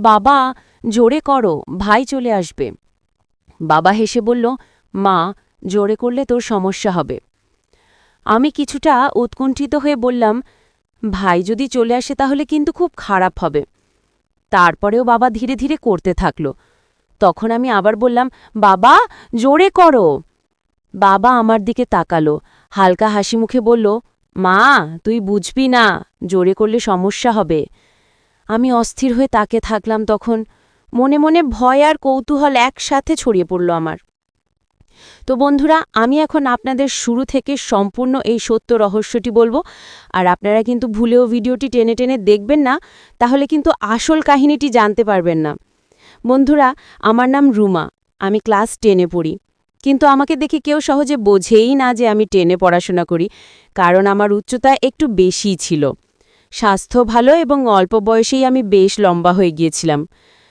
বাবা, জোরে করো, ভাই চলে আসবে। বাবা হেসে বলল, মা, জোরে করলে তোর সমস্যা হবে। আমি কিছুটা উৎকণ্ঠিত হয়ে বললাম, ভাই যদি চলে আসে তাহলে কিন্তু খুব খারাপ হবে। তারপরেও বাবা ধীরে ধীরে করতে থাকল। তখন আমি আবার বললাম, বাবা, জোরে করো। বাবা আমার দিকে তাকালো, হালকা হাসি মুখে বলল, মা, তুই বুঝবি না, জোরে করলে সমস্যা হবে। আমি অস্থির হয়ে তাকে থাকলাম তখন মনে মনে ভয় আর কৌতূহল একসাথে ছড়িয়ে পড়ল আমার। তো বন্ধুরা, আমি এখন আপনাদের শুরু থেকে সম্পূর্ণ এই সত্য রহস্যটি বলব। আর আপনারা কিন্তু ভুলেও ভিডিওটি টেনে টেনে দেখবেন না, তাহলে কিন্তু আসল কাহিনীটি জানতে পারবেন না। বন্ধুরা, আমার নাম রুমা, আমি ক্লাস টেনে পড়ি। কিন্তু আমাকে দেখে কেউ সহজে বোঝেই না যে আমি টেনে পড়াশোনা করি, কারণ আমার উচ্চতা একটু বেশিই ছিল। স্বাস্থ্য ভালো এবং অল্প বয়সেই আমি বেশ লম্বা হয়ে গিয়েছিলাম।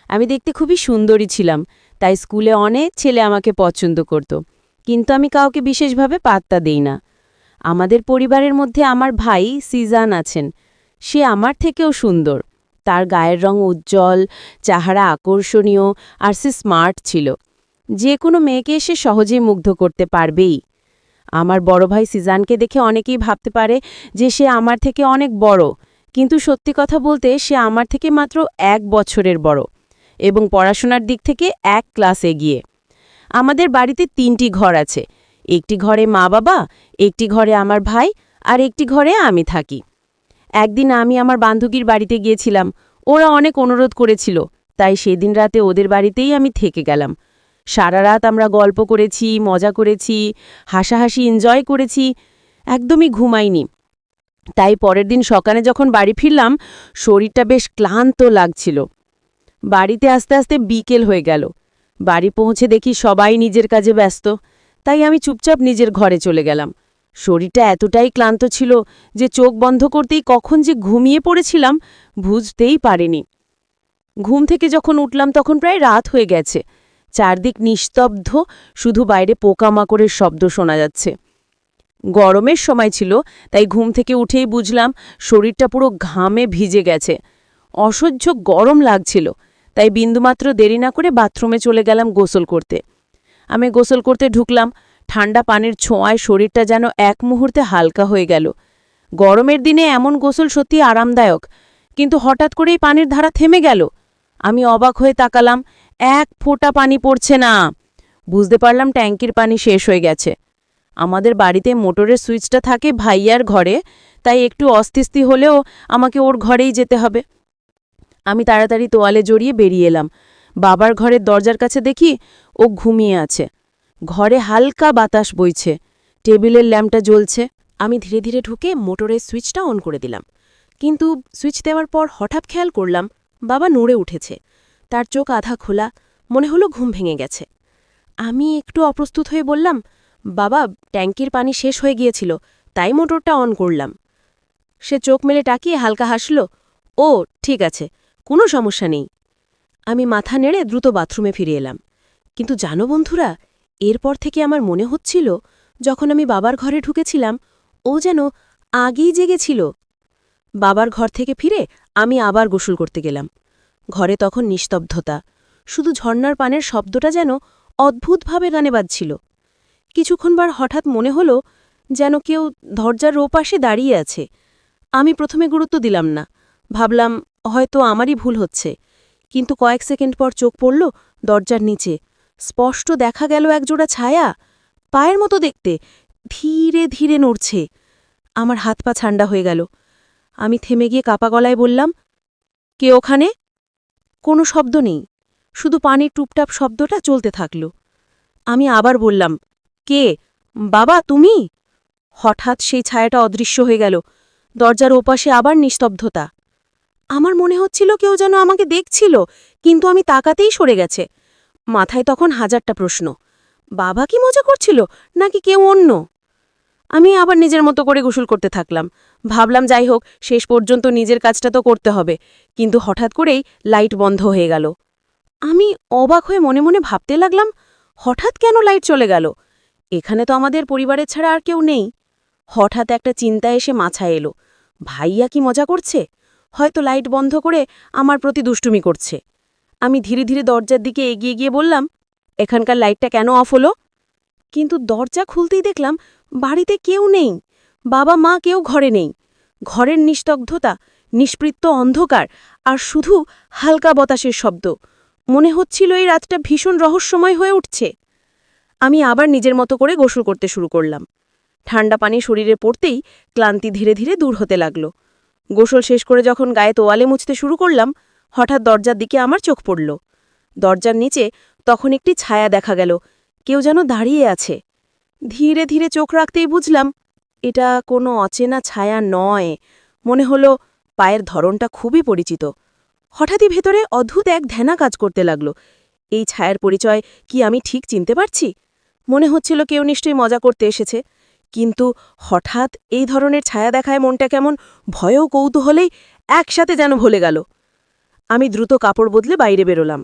আমি দেখতে খুবই সুন্দরী ছিলাম, তাই স্কুলে অনেক ছেলে আমাকে পছন্দ করত। কিন্তু আমি কাউকে বিশেষভাবে পাত্তা দেই না। আমাদের পরিবারের মধ্যে আমার ভাই সিজান আছেন। সে আমার থেকেও সুন্দর। তার গায়ের রং উজ্জ্বল, চেহারা আকর্ষণীয়, আর সে স্মার্ট ছিল। যে কোনো মেয়েকে সে সহজেই মুগ্ধ করতে পারবেই। আমার বড় ভাই সিজানকে দেখে অনেকেই ভাবতে পারে যে সে আমার থেকে অনেক বড়। কিন্তু সত্যি কথা বলতে সে আমার থেকে মাত্র এক বছরের বড় এবং পড়াশোনার দিক থেকে এক ক্লাস এগিয়ে। আমাদের বাড়িতে তিনটি ঘর আছে, একটি ঘরে মা বাবা, একটি ঘরে আমার ভাই আর একটি ঘরে আমি থাকি। একদিন আমি আমার বান্ধবীর বাড়িতে গিয়েছিলাম, ওরা অনেক অনুরোধ করেছিল, তাই সেদিন রাতে ওদের বাড়িতেই আমি থেকে গেলাম। সারা রাত আমরা গল্প করেছি, মজা করেছি, হাসাহাসি, এনজয় করেছি, একদমই ঘুমাইনি। তাই পরের দিন সকালে যখন বাড়ি ফিরলাম, শরীরটা বেশ ক্লান্ত লাগছিল। বাড়িতে আস্তে আস্তে বিকেল হয়ে গেল। বাড়ি পৌঁছে দেখি সবাই নিজের কাজে ব্যস্ত, তাই আমি চুপচাপ নিজের ঘরে চলে গেলাম। শরীরটা এতটাই ক্লান্ত ছিল যে চোখ বন্ধ করতেই কখন যে ঘুমিয়ে পড়েছিলাম বুঝতেই পারিনি। ঘুম থেকে যখন উঠলাম তখন প্রায় রাত হয়ে গেছে। চারদিক নিস্তব্ধ, শুধু বাইরে পোকামাকড়ের শব্দ শোনা যাচ্ছে। গরমের সময় ছিল, তাই ঘুম থেকে উঠেই বুঝলাম শরীরটা পুরো ঘামে ভিজে গেছে। অসহ্য গরম লাগছিল, তাই বিন্দুমাত্র দেরি না করে বাথরুমে চলে গেলাম গোসল করতে। আমি গোসল করতে ঢুকলাম, ঠান্ডা পানির ছোঁয়ায় শরীরটা যেন এক মুহূর্তে হালকা হয়ে গেল। গরমের দিনে এমন গোসল সত্যি আরামদায়ক, কিন্তু হঠাৎ করেই পানির ধারা থেমে গেল। আমি অবাক হয়ে তাকালাম, এক ফোঁটা পানি পড়ছে না। বুঝতে পারলাম ট্যাঙ্কির পানি শেষ হয়ে গেছে। আমাদের বাড়িতে মোটরের সুইচটা থাকে ভাইয়ার ঘরে, তাই একটু অস্থিস্তি হলেও আমাকে ওর ঘরেই যেতে হবে। আমি তাড়াতাড়ি তোয়ালে জড়িয়ে বেরিয়ে এলাম। বাবার ঘরের দরজার কাছে দেখি ও ঘুমিয়ে আছে। ঘরে হালকা বাতাস বইছে। টেবিলের ল্যাম্পটা জ্বলছে। আমি ধীরে ধীরে ঢুকে মোটরের সুইচটা অন করে দিলাম। কিন্তু সুইচ দেওয়ার পর হঠাৎ খেয়াল করলাম বাবা নড়ে উঠেছে। তার চোখ আধা খোলা, মনে হলো ঘুম ভেঙে গেছে। আমি একটু অপ্রস্তুত হয়ে বললাম বাবা, ট্যাঙ্কির পানি শেষ হয়ে গিয়েছিল, তাই মোটরটা অন করলাম। সে চোখ মেলে টাকিয়ে হালকা হাসল, ও, ঠিক আছে, কোনো সমস্যা নেই। আমি মাথা নেড়ে দ্রুত বাথরুমে ফিরে এলাম। কিন্তু জানো বন্ধুরা, এরপর থেকে আমার মনে হচ্ছিল, যখন আমি বাবার ঘরে ঢুকেছিলাম, ও যেন আগেই জেগেছিল বাবার ঘর থেকে ফিরে আমি আবার গোসল করতে গেলাম। ঘরে তখন নিস্তব্ধতা, শুধু ঝর্নার পানের শব্দটা যেন অদ্ভুতভাবে গানে বাজছিল। কিছুক্ষণবার হঠাৎ মনে হলো যেন কেউ দরজার রোপাশে দাঁড়িয়ে আছে। আমি প্রথমে গুরুত্ব দিলাম না। ভাবলাম, হয়তো আমারই ভুল হচ্ছে। কিন্তু কয়েক সেকেন্ড পর চোখ পড়ল দরজার নিচে। স্পষ্ট দেখা গেল একজোড়া ছায়া। পায়ের মতো দেখতে। ধীরে ধীরে নড়ছে। আমার হাত পা ঠান্ডা হয়ে গেল। আমি থেমে গিয়ে কাপা গলায় বললাম, কে ওখানে? কোনো শব্দ নেই। শুধু পানির টুপটাপ শব্দটা চলতে থাকল। আমি আবার বললাম কে? বাবা, তুমি? হঠাৎ সেই ছায়াটা অদৃশ্য হয়ে গেল। দরজার ওপাশে আবার নিস্তব্ধতা। আমার মনে হচ্ছিল কেউ যেন আমাকে দেখছিল, কিন্তু আমি তাকাতেই সরে গেছে। মাথায় তখন হাজারটা প্রশ্ন। বাবা কি মজা করছিল, নাকি কেউ অন্য? আমি আবার নিজের মতো করে গোসল করতে থাকলাম। ভাবলাম যাই হোক, শেষ পর্যন্ত নিজের কাজটা তো করতে হবে। কিন্তু হঠাৎ করেই লাইট বন্ধ হয়ে গেল। আমি অবাক হয়ে মনে মনে ভাবতে লাগলাম, হঠাৎ কেন লাইট চলে গেল? এখানে তো আমাদের পরিবারের ছাড়া আর কেউ নেই। হঠাৎ একটা চিন্তা এসে মাথায় এলো। ভাইয়া কি মজা করছে? হয়তো লাইট বন্ধ করে আমার প্রতি দুষ্টুমি করছে। আমি ধীরে ধীরে দরজার দিকে এগিয়ে গিয়ে বললাম, এখানকার লাইটটা কেন অফ হলো? কিন্তু দরজা খুলতেই দেখলাম বাড়িতে কেউ নেই। বাবা, মা কেউ ঘরে নেই। ঘরের নিস্তব্ধতা, নিষ্পৃত্ত অন্ধকার আর শুধু হালকা বাতাসের শব্দ। মনে হচ্ছিল এই রাতটা ভীষণ রহস্যময় হয়ে উঠছে। আমি আবার নিজের মতো করে গোসল করতে শুরু করলাম। ঠান্ডা পানি শরীরে পড়তেই ক্লান্তি ধীরে ধীরে দূর হতে লাগল। গোসল শেষ করে যখন গায়ে তোয়ালে মুছতে শুরু করলাম, হঠাৎ দরজার দিকে আমার চোখ পড়ল। দরজার নিচে তখন একটি ছায়া দেখা গেল, কেউ যেন দাঁড়িয়ে আছে। ধীরে ধীরে চোখ রাখতেই বুঝলাম, এটা কোনো অচেনা ছায়া নয়। মনে হলো পায়ের ধরনটা খুবই পরিচিত। হঠাৎই ভেতরে অদ্ভুত এক ধ্যানা কাজ করতে লাগল। এই ছায়ার পরিচয় কি আমি ঠিক চিনতে পারছি? মনে হচ্ছিল কেউ নিশ্চয়ই মজা করতে এসেছে, কিন্তু হঠাৎ এই ধরনের ছায়া দেখায় মনটা কেমন ভয়ও কৌতূহলেই একসাথে যেন ভুলে গেল। আমি দ্রুত কাপড় বদলে বাইরে বেরোলাম।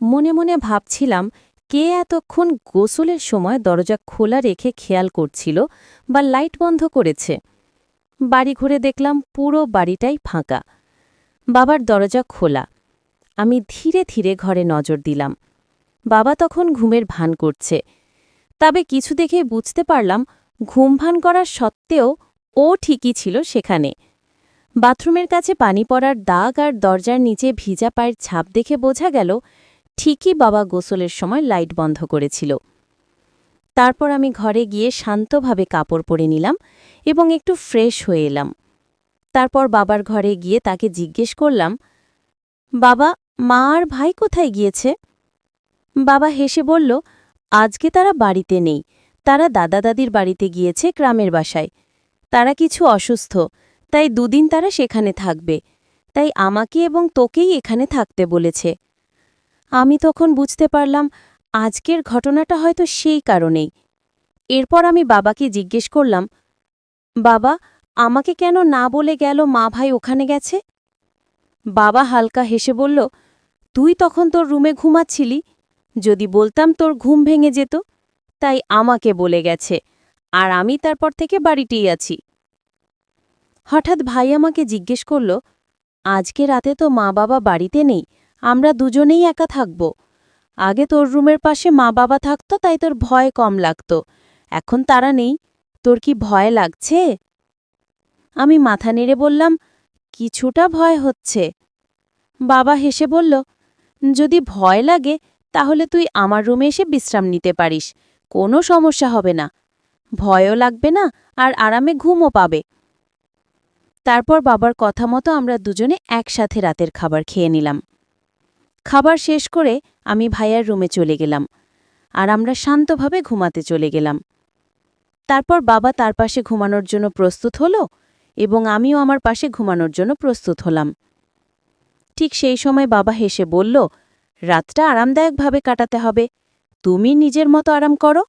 মনে মনে ভাবছিলাম, কে এতক্ষণ গোসলের সময় দরজা খোলা রেখে খেয়াল করছিল বা লাইট বন্ধ করেছে? বাড়ি ঘুরে দেখলাম পুরো বাড়িটাই ফাঁকা। বাবার দরজা খোলা। আমি ধীরে ধীরে ঘরে নজর দিলাম। বাবা তখন ঘুমের ভান করছে। তবে কিছু দেখে বুঝতে পারলাম ঘুমভান করার সত্ত্বেও ও ঠিকই ছিল সেখানে। বাথরুমের কাছে পানি পড়ার দাগ আর দরজার নিচে ভিজা পায়ের ছাপ দেখে বোঝা গেল, ঠিকই বাবা গোসলের সময় লাইট বন্ধ করেছিল। তারপর আমি ঘরে গিয়ে শান্তভাবে কাপড় পরে নিলাম এবং একটু ফ্রেশ হয়ে এলাম। তারপর বাবার ঘরে গিয়ে তাকে জিজ্ঞেস করলাম, বাবা, মা আর ভাই কোথায় গিয়েছে? বাবা হেসে বলল আজকে তারা বাড়িতে নেই। তারা দাদা দাদির বাড়িতে গিয়েছে গ্রামের বাসায়। তারা কিছু অসুস্থ, তাই দুদিন তারা সেখানে থাকবে। তাই আমাকে এবং তোকেই এখানে থাকতে বলেছে। আমি তখন বুঝতে পারলাম, আজকের ঘটনাটা হয়তো সেই কারণেই। এরপর আমি বাবাকে জিজ্ঞেস করলাম, বাবা, আমাকে কেন না বলে গেল মা ভাই ওখানে গেছে? বাবা হালকা হেসে বলল, তুই তখন তোর রুমে ঘুমাচ্ছিলি? যদি বলতাম তোর ঘুম ভেঙে যেত, তাই আমাকে বলে গেছে, আর আমি তারপর থেকে বাড়িতেই আছি। হঠাৎ ভাই আমাকে জিজ্ঞেস করল, আজকে রাতে তো মা বাবা বাড়িতে নেই, আমরা দুজনেই একা থাকব। আগে তোর রুমের পাশে মা বাবা থাকত, তাই তোর ভয় কম লাগত। এখন তারা নেই, তোর কি ভয় লাগছে? আমি মাথা নেড়ে বললাম, কিছুটা ভয় হচ্ছে। বাবা হেসে বলল, যদি ভয় লাগে তাহলে তুই আমার রুমে এসে বিশ্রাম নিতে পারিস। কোনো সমস্যা হবে না। ভয়ও লাগবে না আর আরামে ঘুমও পাবে। তারপর বাবার কথা মতো আমরা দুজনে একসাথে রাতের খাবার খেয়ে নিলাম। খাবার শেষ করে আমি ভাইয়ার রুমে চলে গেলাম আর আমরা শান্তভাবে ঘুমাতে চলে গেলাম। তারপর বাবা তার পাশে ঘুমানোর জন্য প্রস্তুত হলো এবং আমিও আমার পাশে ঘুমানোর জন্য প্রস্তুত হলাম। ঠিক সেই সময় বাবা হেসে বলল রাতটা আরামদায়কভাবে কাটাতে হবে। তুমি নিজের মতো আরাম করো।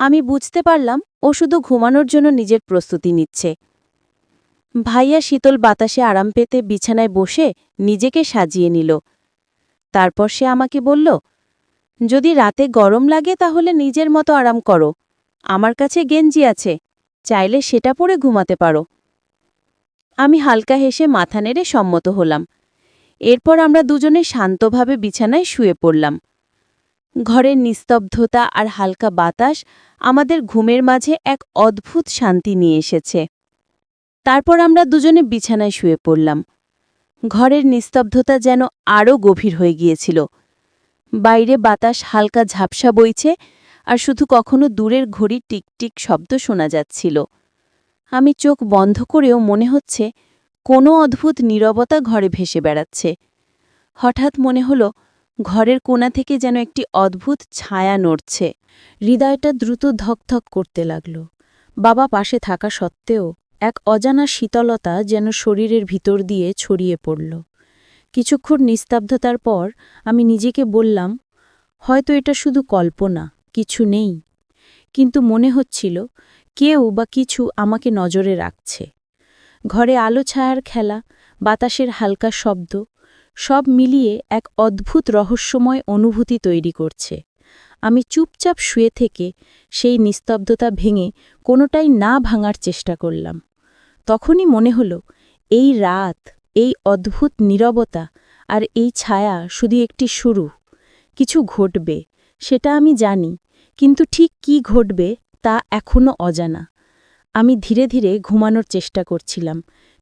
আমি বুঝতে পারলাম, ও শুধু ঘুমানোর জন্য নিজের প্রস্তুতি নিচ্ছে। ভাইয়া শীতল বাতাসে আরাম পেতে বিছানায় বসে নিজেকে সাজিয়ে নিল। তারপর সে আমাকে বলল, যদি রাতে গরম লাগে তাহলে নিজের মতো আরাম করো। আমার কাছে গেঞ্জি আছে, চাইলে সেটা পরে ঘুমাতে পারো আমি হালকা হেসে মাথা নেড়ে সম্মত হলাম। এরপর আমরা দুজনে শান্তভাবে বিছানায় শুয়ে পড়লাম। ঘরের নিস্তব্ধতা আর হালকা বাতাস আমাদের ঘুমের মাঝে এক অদ্ভুত শান্তি নিয়ে এসেছে। তারপর আমরা দুজনে বিছানায় শুয়ে পড়লাম। ঘরের নিস্তব্ধতা যেন আরও গভীর হয়ে গিয়েছিল। বাইরে বাতাস হালকা ঝাপসা বইছে আর শুধু কখনো দূরের ঘড়ির টিকটিক শব্দ শোনা যাচ্ছিল। আমি চোখ বন্ধ করেও মনে হচ্ছে কোনো অদ্ভুত নীরবতা ঘরে ভেসে বেড়াচ্ছে। হঠাৎ মনে হলো, ঘরের কোণা থেকে যেন একটি অদ্ভুত ছায়া নড়ছে। হৃদয়টা দ্রুত ধকধক করতে লাগল। বাবা পাশে থাকা সত্ত্বেও এক অজানা শীতলতা যেন শরীরের ভিতর দিয়ে ছড়িয়ে পড়ল। কিছুক্ষণ নিস্তব্ধতার পর আমি নিজেকে বললাম, হয়তো এটা শুধু কল্পনা, কিছু নেই। কিন্তু মনে হচ্ছিল, কেউ বা কিছু আমাকে নজরে রাখছে। ঘরে আলো ছায়ার খেলা, বাতাসের হালকা শব্দ, সব মিলিয়ে এক অদ্ভুত রহস্যময় অনুভূতি তৈরি করছে। আমি চুপচাপ শুয়ে থেকে সেই নিস্তব্ধতা ভেঙে কোনোটাই না ভাঙার চেষ্টা করলাম। তখনই মনে হল, এই রাত, এই অদ্ভুত নীরবতা আর এই ছায়া শুধু একটি শুরু। কিছু ঘটবে, সেটা আমি জানি, কিন্তু ঠিক কি ঘটবে তা এখনও অজানা। আমি ধীরে ধীরে ঘুমানোর চেষ্টা করছিলাম।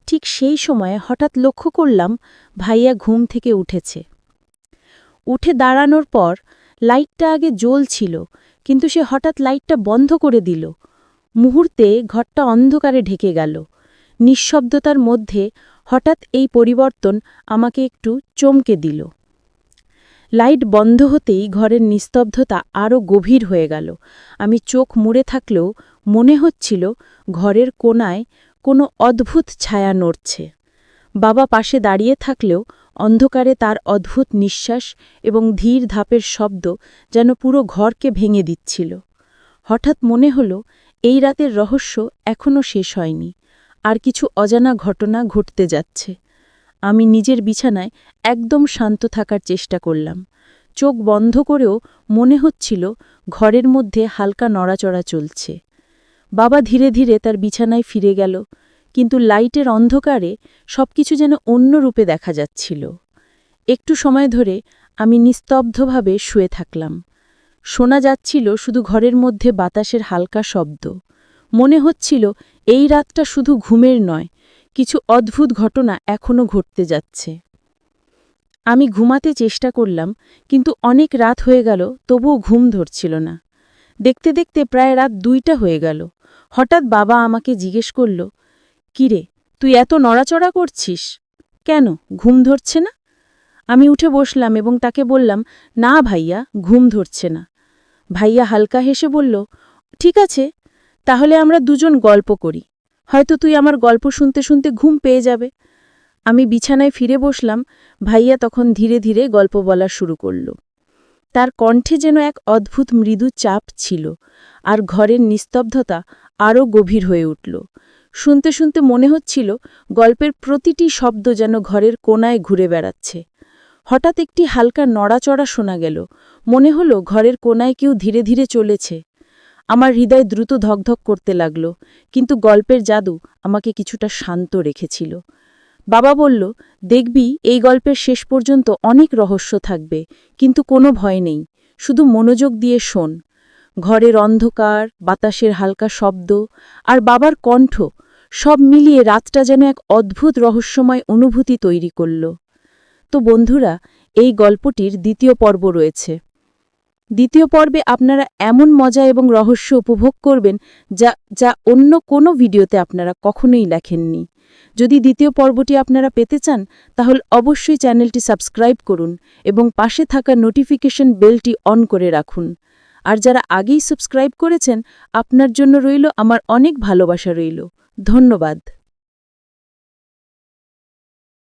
ঠিক সেই সময়ে হঠাৎ লক্ষ্য করলাম, ভাইয়া ঘুম থেকে উঠেছে। উঠে দাঁড়ানোর পর লাইটটা আগে জ্বলছিল, কিন্তু সে হঠাৎ লাইটটা বন্ধ করে দিল। মুহূর্তে ঘরটা অন্ধকারে ঢেকে গেল। নিঃশব্দতার মধ্যে হঠাৎ এই পরিবর্তন আমাকে একটু চমকে দিল। লাইট বন্ধ হতেই ঘরের নিস্তব্ধতা আরও গভীর হয়ে গেল। আমি চোখ মুড়ে থাকলেও মনে হচ্ছিল ঘরের কোনায় কোনো অদ্ভুত ছায়া নড়ছে। বাবা পাশে দাঁড়িয়ে থাকলেও অন্ধকারে তার অদ্ভুত নিঃশ্বাস এবং ধীর ধাপের শব্দ যেন পুরো ঘরকে ভেঙে দিচ্ছিল। হঠাৎ মনে হল, এই রাতের রহস্য এখনও শেষ হয়নি। আর কিছু অজানা ঘটনা ঘটতে যাচ্ছে। আমি নিজের বিছানায় একদম শান্ত থাকার চেষ্টা করলাম। চোখ বন্ধ করেও মনে হচ্ছিল ঘরের মধ্যে হালকা নড়াচড়া চলছে। বাবা ধীরে ধীরে তার বিছানায় ফিরে গেল, কিন্তু লাইটের অন্ধকারে সবকিছু যেন অন্য রূপে দেখা যাচ্ছিল। একটু সময় ধরে আমি নিস্তব্ধভাবে শুয়ে থাকলাম। শোনা যাচ্ছিল শুধু ঘরের মধ্যে বাতাসের হালকা শব্দ। মনে হচ্ছিল এই রাতটা শুধু ঘুমের নয়, কিছু অদ্ভুত ঘটনা এখনও ঘটতে যাচ্ছে। আমি ঘুমাতে চেষ্টা করলাম, কিন্তু অনেক রাত হয়ে গেল, তবুও ঘুম ধরছিল না। দেখতে দেখতে প্রায় রাত দুইটা হয়ে গেল। হঠাৎ বাবা আমাকে জিজ্ঞেস করল, কিরে, তুই এত নড়াচড়া করছিস? কেন, ঘুম ধরছে না? আমি উঠে বসলাম এবং তাকে বললাম, না ভাইয়া, ঘুম ধরছে না। ভাইয়া হালকা হেসে বলল, ঠিক আছে, তাহলে আমরা দুজন গল্প করি। হয়তো তুই আমার গল্প শুনতে শুনতে ঘুম পেয়ে যাবে। আমি বিছানায় ফিরে বসলাম, ভাইয়া তখন ধীরে ধীরে গল্প বলা শুরু করল। তার কণ্ঠে যেন এক অদ্ভুত মৃদু চাপ ছিল, আর ঘরের নিস্তব্ধতা আরও গভীর হয়ে উঠল। শুনতে শুনতে মনে হচ্ছিল গল্পের প্রতিটি শব্দ যেন ঘরের কোনায় ঘুরে বেড়াচ্ছে। হঠাৎ একটি হালকা নড়াচড়া শোনা গেল। মনে হলো ঘরের কোনায় কেউ ধীরে ধীরে চলেছে। আমার হৃদয় দ্রুত ধকধক করতে লাগল, কিন্তু গল্পের জাদু আমাকে কিছুটা শান্ত রেখেছিল। বাবা বলল, দেখবি, এই গল্পের শেষ পর্যন্ত অনেক রহস্য থাকবে, কিন্তু কোনো ভয় নেই, শুধু মনোযোগ দিয়ে শোন। ঘরের অন্ধকার, বাতাসের হালকা শব্দ আর বাবার কণ্ঠ, সব মিলিয়ে রাতটা যেন এক অদ্ভুত রহস্যময় অনুভূতি তৈরি করল। তো বন্ধুরা, এই গল্পটির দ্বিতীয় পর্ব রয়েছে। দ্বিতীয় পর্বে আপনারা এমন মজা এবং রহস্য উপভোগ করবেন যা যা অন্য কোনো ভিডিওতে আপনারা কখনোই লেখেননি। যদি দ্বিতীয় পর্বটি আপনারা পেতে চান, তাহলে অবশ্যই চ্যানেলটি সাবস্ক্রাইব করুন এবং পাশে থাকা নোটিফিকেশন বেলটি অন করে রাখুন। আর যারা আগেই সাবস্ক্রাইব করেছেন, আপনার জন্য রইল আমার অনেক ভালোবাসা রইল। ধন্যবাদ।